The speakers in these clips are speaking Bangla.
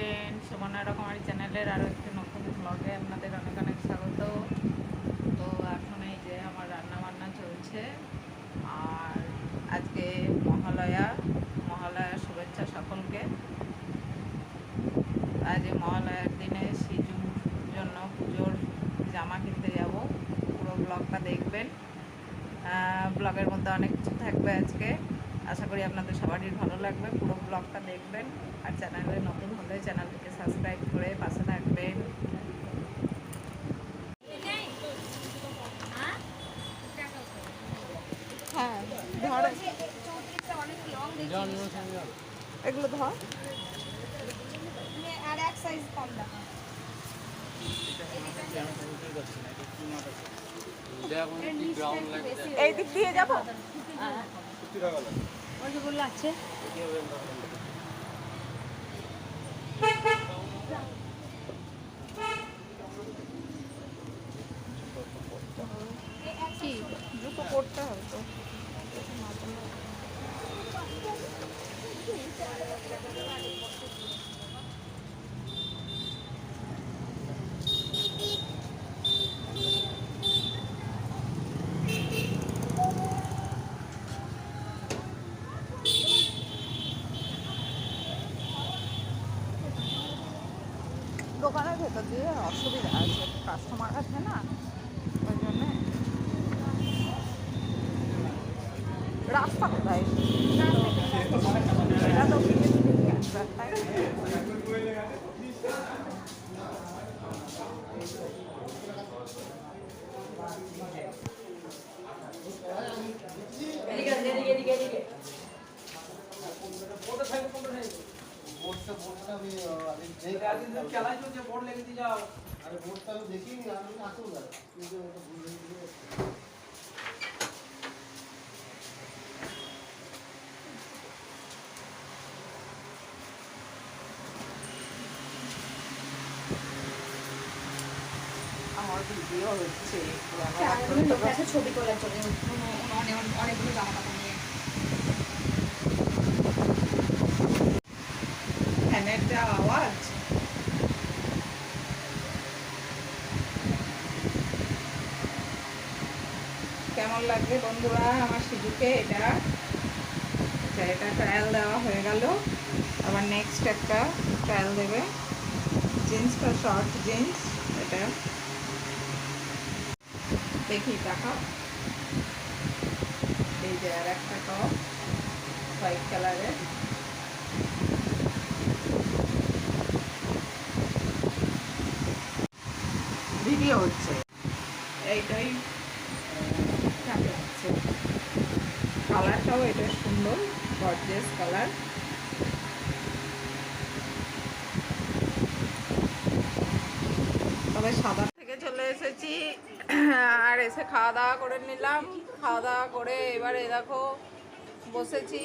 ফ্রেন্ড সুমনা রকমারি চ্যানেলের আরও একটি নতুন ব্লগে আপনাদের অনেক অনেক স্বাগত। তো এখন এই যে আমার রান্না বান্না চলছে। আর আজকে মহালয়া মহালয়া শুভেচ্ছা সকলকে। আজ মহালয়ার দিনে সিজুর জন্য পুজোর জামা কিনতে যাব। পুরো ব্লগটা দেখবেন। ব্লগের মধ্যে অনেক কিছু থাকবে আজকে। আশা করি আপনাদের সবারই ভালো লাগবে। পুরো ব্লগটা দেখবেন আর চ্যানেলে নতুন হলে চ্যানেলটিকে সাবস্ক্রাইব করে পাশে থাকবেন। হ্যাঁ এগুলো ধর। আর এক সাইজ কম দাম এই দিক দিয়ে যাব? ওই যে বলল আছে। করতে হবে তো। দিয়ে অসুবিধা আছে কাস্টমার আছে না ওই জন্যে রাস্তা কোথায় এটা তো রাস্তায় বোর্ডটা বোর্ডটা আমি আগে নেই খেলা চলছে বোর্ড লেগে দিয়ে যাও আরে বোর্ডটা আমি দেখিনি আমি আসল না কিন্তু ওটা ভুল হয়ে আমার ভিডিও হচ্ছে ছবি তোলার জন্য অনেক অনেকগুলো জামা কাপড় নিয়ে। ফ্যানের যা আওয়াজ? কেমন লাগবে বন্ধুরা? আমার সিজুকে এটা আচ্ছা এটা ট্রায়াল দেওয়া হয়ে গেল। আবার নেক্সট একটা ট্রায়াল দেবে। জিন্সটা শর্ট জিন্স এটা। দেখি টাকা এই যে আর একটা টপ হোয়াইট কালারের ভিডিও হচ্ছে। এইটাই কেমন লাগছে কালারটাও এটা সুন্দর গর্জেস কালার তবে সাদা থেকে চলে এসেছি, আর এসে খাওয়া দাওয়া করে নিলাম। খাওয়া দাওয়া করে এবারে দেখো, বসেছি।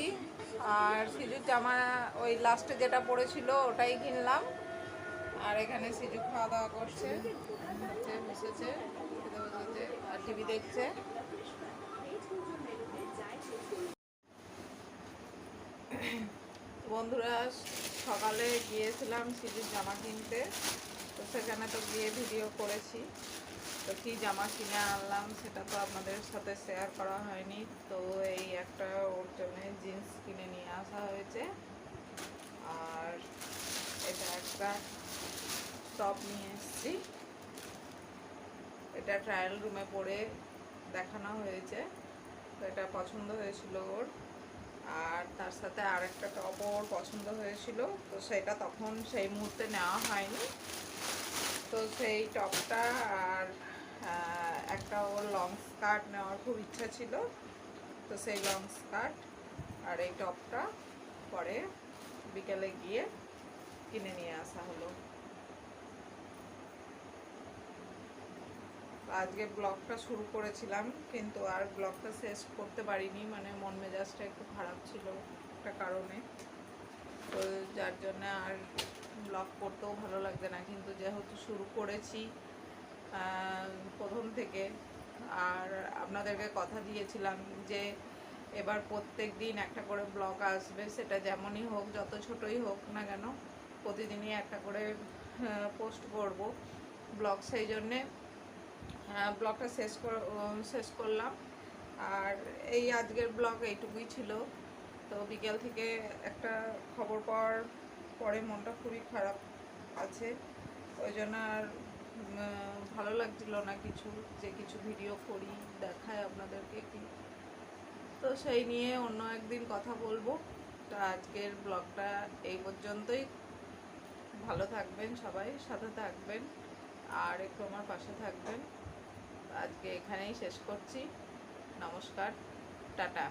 আর সিজুর জামা ওই লাস্টে যেটা পড়েছিল ওটাই কিনলাম। আর এখানে সিজু খাওয়া দাওয়া করছে। বসেছে, আর টিভি দেখছে। বন্ধুরা, সকালে গিয়েছিলাম সিজুর জামা কিনতে। তো সেখানে তো গিয়ে ভিডিও করেছি। তো কী জামা কিনে আনলাম সেটা তো আপনাদের সাথে শেয়ার করা হয়নি। তো এই একটা ওর জন্য জিন্স কিনে নিয়ে আসা হয়েছে। আর এটা একটা টপ নিয়ে এসেছি। এটা ট্রায়াল রুমে পরে দেখানো হয়েছে। তো এটা পছন্দ হয়েছিল ওর। আর তার সাথে আরেকটা টপ ওর পছন্দ হয়েছিল, তো সেটা তখন সেই মুহূর্তে নেওয়া হয়নি। তো সেই টপটা আর একটা ওর লং স্কার্ট নেওয়ার খুব ইচ্ছা ছিল, তো সেই লং স্কার্ট আর এই টপটা পরে বিকেলে গিয়ে কিনে নিয়ে আসা হলো। আজকে ব্লগটা শুরু করেছিলাম, কিন্তু আর ব্লগটা শেষ করতে পারিনি মানে মন মেজাজটা একটু খারাপ ছিল একটা কারণে। তো যার জন্য আর ব্লগ করতেও ভালো লাগছে না, কিন্তু যেহেতু শুরু করেছি প্রথম থেকে, আর আপনাদেরকে কথা দিয়েছিলাম যে এবার প্রত্যেক দিন একটা করে ব্লগ আসবে, সেটা যেমনই হোক, যত ছোটই হোক না কেন, প্রতিদিনই একটা করে পোস্ট করব ব্লগ, সেই জন্যে ব্লগটা শেষ কর শেষ করলাম। আর এই আজকের ব্লগ এইটুকুই ছিল। তো বিকেল থেকে একটা খবর পাওয়ার পরে মনটা খুবই খারাপ আছে। ওই জন্য আর ভালো লাগছিল না কিছু, যে কিছু ভিডিও করি দেখায় আপনাদেরকে কি তো সেই নিয়ে অন্য একদিন কথা বলব। তা আজকের ব্লগটা এই পর্যন্তই। ভালো থাকবেন সবাই, সাথে থাকবেন। আর একটু আমার পাশে থাকবেন। আজকে এখানেই শেষ করছি। নমস্কার টাটা।